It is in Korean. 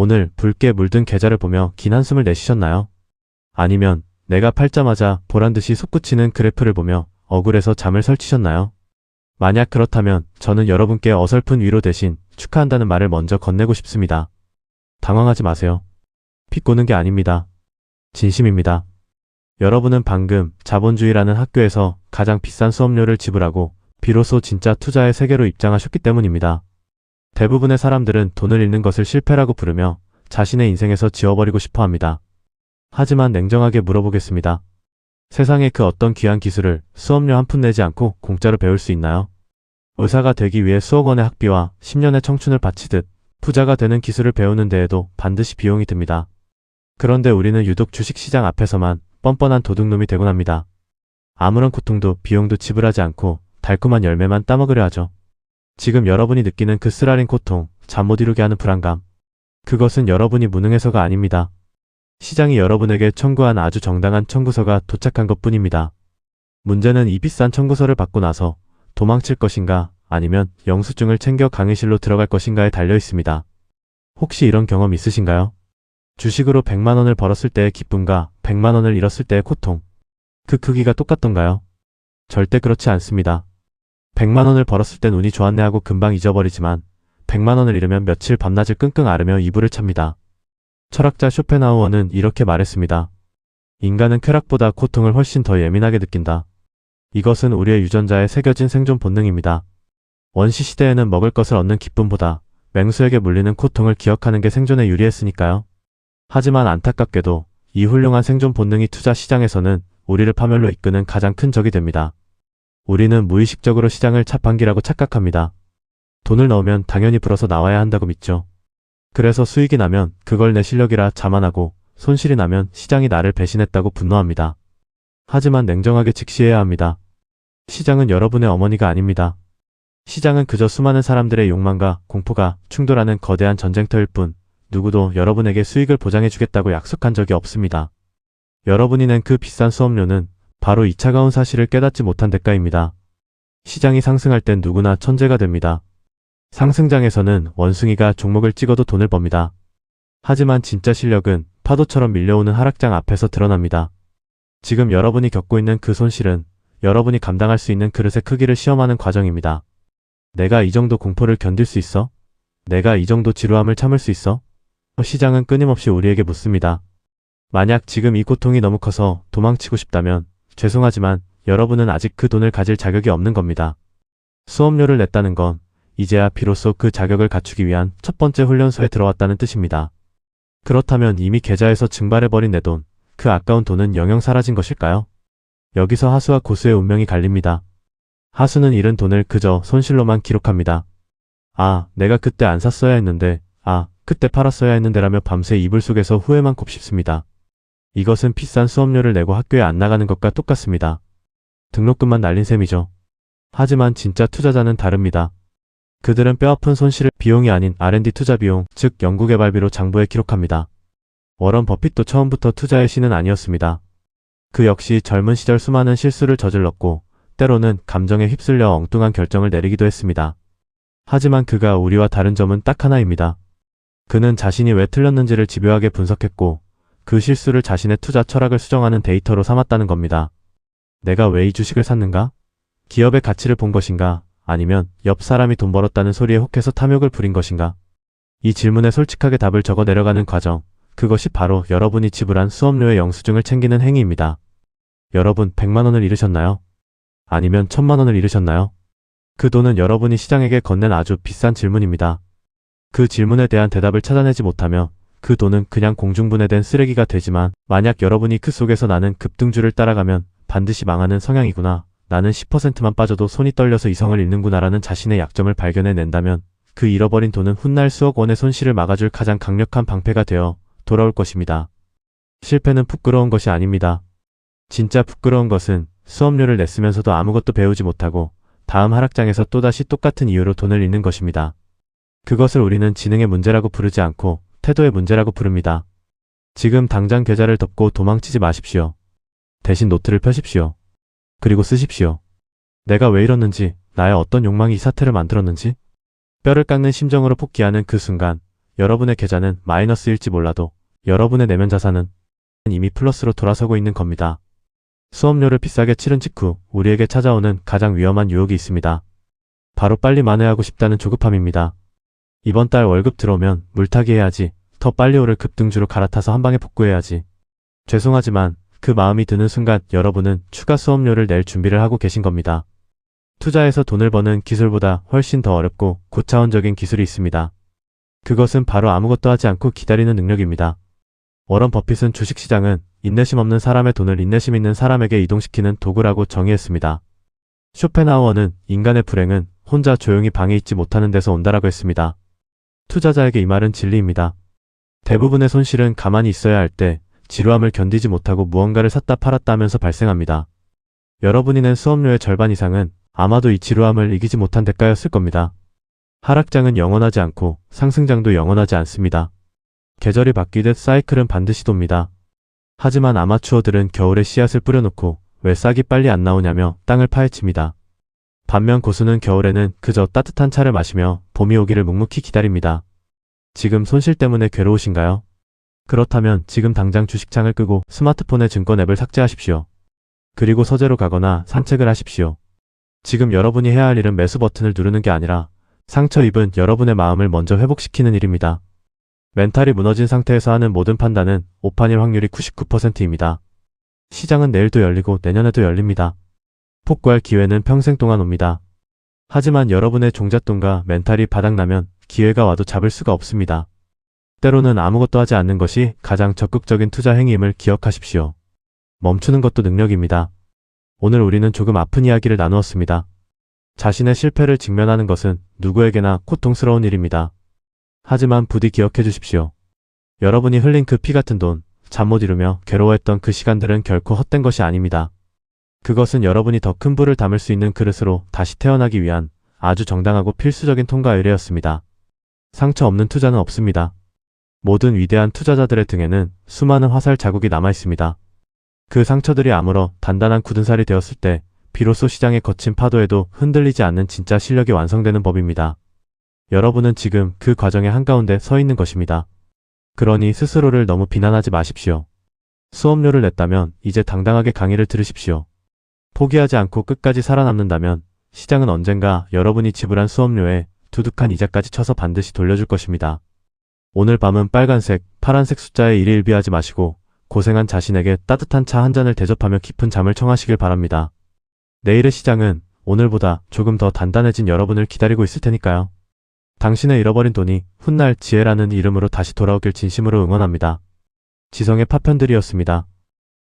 오늘 붉게 물든 계좌를 보며 긴 한숨을 내쉬셨나요? 아니면 내가 팔자마자 보란듯이 솟구치는 그래프를 보며 억울해서 잠을 설치셨나요? 만약 그렇다면 저는 여러분께 어설픈 위로 대신 축하한다는 말을 먼저 건네고 싶습니다. 당황하지 마세요. 비꼬는 게 아닙니다. 진심입니다. 여러분은 방금 자본주의라는 학교에서 가장 비싼 수업료를 지불하고 비로소 진짜 투자의 세계로 입장하셨기 때문입니다. 대부분의 사람들은 돈을 잃는 것을 실패라고 부르며 자신의 인생에서 지워버리고 싶어 합니다. 하지만 냉정하게 물어보겠습니다. 세상의 그 어떤 귀한 기술을 수업료 한 푼 내지 않고 공짜로 배울 수 있나요? 의사가 되기 위해 수억 원의 학비와 10년의 청춘을 바치듯 부자가 되는 기술을 배우는 데에도 반드시 비용이 듭니다. 그런데 우리는 유독 주식시장 앞에서만 뻔뻔한 도둑놈이 되곤 합니다. 아무런 고통도 비용도 지불하지 않고 달콤한 열매만 따먹으려 하죠. 지금 여러분이 느끼는 그 쓰라린 고통, 잠 못 이루게 하는 불안감. 그것은 여러분이 무능해서가 아닙니다. 시장이 여러분에게 청구한 아주 정당한 청구서가 도착한 것 뿐입니다. 문제는 이 비싼 청구서를 받고 나서 도망칠 것인가 아니면 영수증을 챙겨 강의실로 들어갈 것인가에 달려 있습니다. 혹시 이런 경험 있으신가요? 주식으로 100만 원을 벌었을 때의 기쁨과 100만 원을 잃었을 때의 고통. 그 크기가 똑같던가요? 절대 그렇지 않습니다. 100만 원을 벌었을 땐 운이 좋았네 하고 금방 잊어버리지만 100만 원을 잃으면 며칠 밤낮을 끙끙 앓으며 이불을 찹니다. 철학자 쇼펜하우어는 이렇게 말했습니다. 인간은 쾌락보다 고통을 훨씬 더 예민하게 느낀다. 이것은 우리의 유전자에 새겨진 생존 본능입니다. 원시 시대에는 먹을 것을 얻는 기쁨보다 맹수에게 물리는 고통을 기억하는 게 생존에 유리했으니까요. 하지만 안타깝게도 이 훌륭한 생존 본능이 투자 시장에서는 우리를 파멸로 이끄는 가장 큰 적이 됩니다. 우리는 무의식적으로 시장을 자판기라고 착각합니다. 돈을 넣으면 당연히 불어서 나와야 한다고 믿죠. 그래서 수익이 나면 그걸 내 실력이라 자만하고 손실이 나면 시장이 나를 배신했다고 분노합니다. 하지만 냉정하게 직시해야 합니다. 시장은 여러분의 어머니가 아닙니다. 시장은 그저 수많은 사람들의 욕망과 공포가 충돌하는 거대한 전쟁터일 뿐 누구도 여러분에게 수익을 보장해주겠다고 약속한 적이 없습니다. 여러분이 낸 그 비싼 수업료는 바로 이 차가운 사실을 깨닫지 못한 대가입니다. 시장이 상승할 땐 누구나 천재가 됩니다. 상승장에서는 원숭이가 종목을 찍어도 돈을 법니다. 하지만 진짜 실력은 파도처럼 밀려오는 하락장 앞에서 드러납니다. 지금 여러분이 겪고 있는 그 손실은 여러분이 감당할 수 있는 그릇의 크기를 시험하는 과정입니다. 내가 이 정도 공포를 견딜 수 있어? 내가 이 정도 지루함을 참을 수 있어? 시장은 끊임없이 우리에게 묻습니다. 만약 지금 이 고통이 너무 커서 도망치고 싶다면 죄송하지만 여러분은 아직 그 돈을 가질 자격이 없는 겁니다. 수업료를 냈다는 건 이제야 비로소 그 자격을 갖추기 위한 첫 번째 훈련소에 들어왔다는 뜻입니다. 그렇다면 이미 계좌에서 증발해버린 내 돈, 그 아까운 돈은 영영 사라진 것일까요? 여기서 하수와 고수의 운명이 갈립니다. 하수는 잃은 돈을 그저 손실로만 기록합니다. 아, 내가 그때 안 샀어야 했는데, 아, 그때 팔았어야 했는데라며 밤새 이불 속에서 후회만 곱씹습니다. 이것은 비싼 수업료를 내고 학교에 안 나가는 것과 똑같습니다. 등록금만 날린 셈이죠. 하지만 진짜 투자자는 다릅니다. 그들은 뼈아픈 손실을 비용이 아닌 R&D 투자 비용, 즉 연구개발비로 장부에 기록합니다. 워런 버핏도 처음부터 투자의 신은 아니었습니다. 그 역시 젊은 시절 수많은 실수를 저질렀고 때로는 감정에 휩쓸려 엉뚱한 결정을 내리기도 했습니다. 하지만 그가 우리와 다른 점은 딱 하나입니다. 그는 자신이 왜 틀렸는지를 집요하게 분석했고 그 실수를 자신의 투자 철학을 수정하는 데이터로 삼았다는 겁니다. 내가 왜 이 주식을 샀는가? 기업의 가치를 본 것인가? 아니면 옆 사람이 돈 벌었다는 소리에 혹해서 탐욕을 부린 것인가? 이 질문에 솔직하게 답을 적어 내려가는 과정, 그것이 바로 여러분이 지불한 수업료의 영수증을 챙기는 행위입니다. 여러분 100만 원을 잃으셨나요? 아니면 1000만 원을 잃으셨나요? 그 돈은 여러분이 시장에게 건넨 아주 비싼 질문입니다. 그 질문에 대한 대답을 찾아내지 못하며 그 돈은 그냥 공중분해된 쓰레기가 되지만 만약 여러분이 그 속에서 나는 급등주를 따라가면 반드시 망하는 성향이구나. 나는 10%만 빠져도 손이 떨려서 이성을 잃는구나라는 자신의 약점을 발견해 낸다면 그 잃어버린 돈은 훗날 수억 원의 손실을 막아줄 가장 강력한 방패가 되어 돌아올 것입니다. 실패는 부끄러운 것이 아닙니다. 진짜 부끄러운 것은 수업료를 냈으면서도 아무것도 배우지 못하고 다음 하락장에서 또다시 똑같은 이유로 돈을 잃는 것입니다. 그것을 우리는 지능의 문제라고 부르지 않고 태도의 문제라고 부릅니다. 지금 당장 계좌를 덮고 도망치지 마십시오. 대신 노트를 펴십시오. 그리고 쓰십시오. 내가 왜 이러는지, 나의 어떤 욕망이 이 사태를 만들었는지, 뼈를 깎는 심정으로 복귀하는 그 순간, 여러분의 계좌는 마이너스일지 몰라도 여러분의 내면 자산은 이미 플러스로 돌아서고 있는 겁니다. 수업료를 비싸게 치른 직후 우리에게 찾아오는 가장 위험한 유혹이 있습니다. 바로 빨리 만회하고 싶다는 조급함입니다. 이번 달 월급 들어오면 물타기 해야지. 더 빨리 오를 급등주로 갈아타서 한 방에 복구해야지. 죄송하지만 그 마음이 드는 순간 여러분은 추가 수업료를 낼 준비를 하고 계신 겁니다. 투자해서 돈을 버는 기술보다 훨씬 더 어렵고 고차원적인 기술이 있습니다. 그것은 바로 아무것도 하지 않고 기다리는 능력입니다. 워런 버핏은 주식시장은 인내심 없는 사람의 돈을 인내심 있는 사람에게 이동시키는 도구라고 정의했습니다. 쇼펜하우어는 인간의 불행은 혼자 조용히 방에 있지 못하는 데서 온다라고 했습니다. 투자자에게 이 말은 진리입니다. 대부분의 손실은 가만히 있어야 할 때 지루함을 견디지 못하고 무언가를 샀다 팔았다 하면서 발생합니다. 여러분이 낸 수업료의 절반 이상은 아마도 이 지루함을 이기지 못한 대가였을 겁니다. 하락장은 영원하지 않고 상승장도 영원하지 않습니다. 계절이 바뀌듯 사이클은 반드시 돕니다. 하지만 아마추어들은 겨울에 씨앗을 뿌려놓고 왜 싹이 빨리 안 나오냐며 땅을 파헤칩니다. 반면 고수는 겨울에는 그저 따뜻한 차를 마시며 봄이 오기를 묵묵히 기다립니다. 지금 손실 때문에 괴로우신가요? 그렇다면 지금 당장 주식창을 끄고 스마트폰의 증권 앱을 삭제하십시오. 그리고 서재로 가거나 산책을 하십시오. 지금 여러분이 해야 할 일은 매수 버튼을 누르는 게 아니라 상처 입은 여러분의 마음을 먼저 회복시키는 일입니다. 멘탈이 무너진 상태에서 하는 모든 판단은 오판일 확률이 99%입니다. 시장은 내일도 열리고 내년에도 열립니다. 폭구할 기회는 평생 동안 옵니다. 하지만 여러분의 종잣돈과 멘탈이 바닥나면 기회가 와도 잡을 수가 없습니다. 때로는 아무것도 하지 않는 것이 가장 적극적인 투자 행위임을 기억하십시오. 멈추는 것도 능력입니다. 오늘 우리는 조금 아픈 이야기를 나누었습니다. 자신의 실패를 직면하는 것은 누구에게나 고통스러운 일입니다. 하지만 부디 기억해 주십시오. 여러분이 흘린 그 피 같은 돈, 잠 못 이루며 괴로워했던 그 시간들은 결코 헛된 것이 아닙니다. 그것은 여러분이 더 큰 부를 담을 수 있는 그릇으로 다시 태어나기 위한 아주 정당하고 필수적인 통과 의례였습니다. 상처 없는 투자는 없습니다. 모든 위대한 투자자들의 등에는 수많은 화살 자국이 남아 있습니다. 그 상처들이 아물어 단단한 굳은 살이 되었을 때 비로소 시장의 거친 파도에도 흔들리지 않는 진짜 실력이 완성되는 법입니다. 여러분은 지금 그 과정의 한가운데 서 있는 것입니다. 그러니 스스로를 너무 비난하지 마십시오. 수업료를 냈다면 이제 당당하게 강의를 들으십시오. 포기하지 않고 끝까지 살아남는다면 시장은 언젠가 여러분이 지불한 수업료에 두둑한 이자까지 쳐서 반드시 돌려줄 것입니다. 오늘 밤은 빨간색, 파란색 숫자에 일일비하지 마시고 고생한 자신에게 따뜻한 차 한 잔을 대접하며 깊은 잠을 청하시길 바랍니다. 내일의 시장은 오늘보다 조금 더 단단해진 여러분을 기다리고 있을 테니까요. 당신의 잃어버린 돈이 훗날 지혜라는 이름으로 다시 돌아오길 진심으로 응원합니다. 지성의 파편들이었습니다.